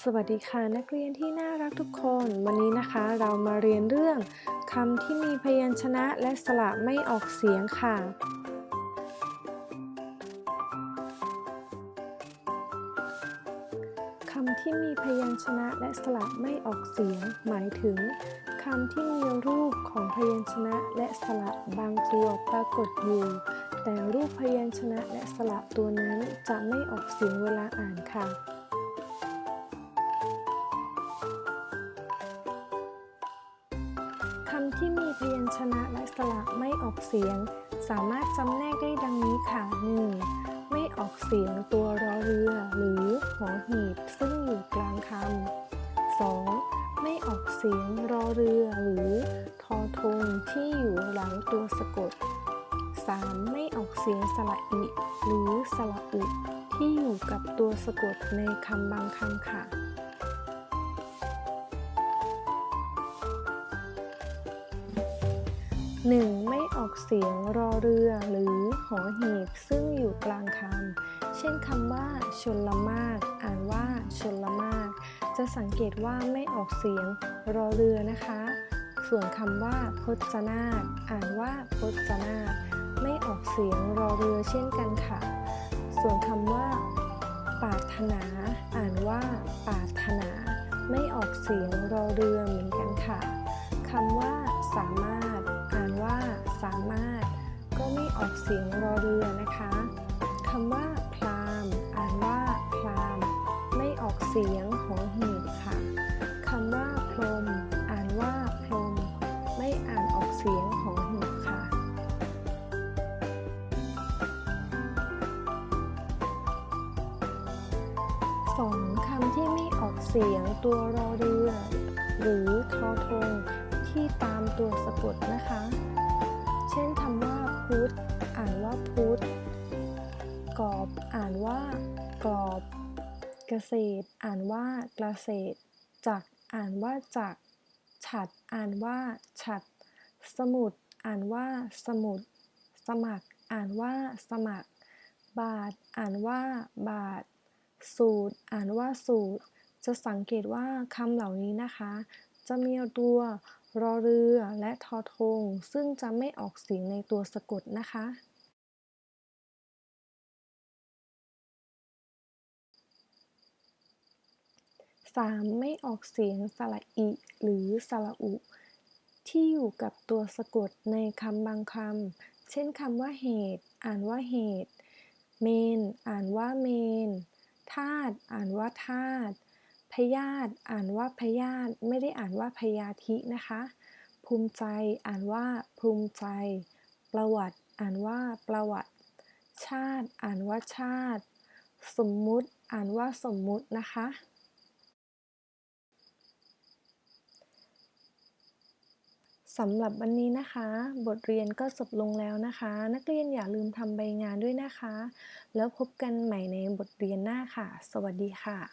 สวัสดีค่ะนักเรียนที่น่ารักทุกคน วันนี้นะคะเรามาเรียนเรื่องคำที่มีพยัญชนะและสระไม่ออกเสียงค่ะ คำที่มีพยัญชนะและสระไม่ออกเสียง หมายถึงคำที่มีรูปของพยัญชนะและสระบางตัวปรากฏอยู่ แต่รูปพยัญชนะและสระตัวนั้นจะไม่ออกเสียงเวลาอ่านค่ะ คำที่มีพยัญชนะและสระไม่ออกเสียง สามารถจำแนกได้ดังนี้ค่ะ 1. ไม่ออกเสียงตัวรอเรือ หรือหอหีบซึ่งอยู่กลางคำ 2. ไม่ออกเสียงรอเรือหรือทอทงที่อยู่หลังตัวสะกด 3. ไม่ออกเสียงสระอิหรือสระอุที่อยู่กับตัวสะกดในคำบางคำค่ะ 1. ไม่ออกเสียงรอเรือหรือหอหีบซึ่งอยู่กลางคำ เช่นคำว่า ชนละมาก อ่านว่าชนละมาก จะสังเกตว่าไม่ออกเสียงรอเรือนะคะ ส่วนคำว่าพจนาถอ่านว่าพจนาถไม่ออกเสียงรอเรือเช่นกันค่ะ ส่วนคำว่า ปาถนา อ่านว่า ปาถนา ไม่ออกเสียงรอเรือเหมือนกันค่ะคำว่าสามารถ สามารถ ก็ไม่ออกเสียงรอเรือนะคะคำว่าพรามอ่านว่าพรามไม่ออกเสียงหองหีบค่ะคำว่าพรมอ่านว่าพรมไม่อ่านออกเสียงหองหีบค่ะสองคำที่ไม่ออกเสียงตัวรอเรือ หรือทอทงที่ตามตัวสะกดนะคะ เช่นคำว่าพุทธอ่านว่าพุทธกอบอ่านว่ากอบเกษตร อ่านว่าเกษตรจักอ่านว่าจักฉัดอ่านว่าฉัด สมุดอ่านว่าสมุด สมัคร อ่านว่าสมัคร บาท อ่านว่าบาท สูตร อ่านว่าสูตร จะสังเกตว่าคำเหล่านี้นะคะ จะมีตัว รอเรือและทอทง ซึ่งจะไม่ออกเสียงในตัวสะกดนะคะ 3. ไม่ออกเสียงสระอิ หรือสระอุ ที่อยู่กับตัวสะกดในคำบางคำ เช่นคำว่าเหตุ อ่านว่าเหตุ เมน อ่านว่าเมนธาตุอ่านว่าธาตุ พยาธิอ่านว่าพยาธิไม่ได้อ่านว่าพยาธินะคะ ภูมิใจอ่านว่าภูมิใจ ประวัติอ่านว่าประวัติ ชาติอ่านว่าชาติ สมมุติอ่านว่าสมมุตินะคะ สำหรับวันนี้นะคะ บทเรียนก็จบลงแล้วนะคะ นักเรียนอย่าลืมทำใบงานด้วยนะคะ แล้วพบกันใหม่ในบทเรียนหน้าค่ะ สวัสดีค่ะ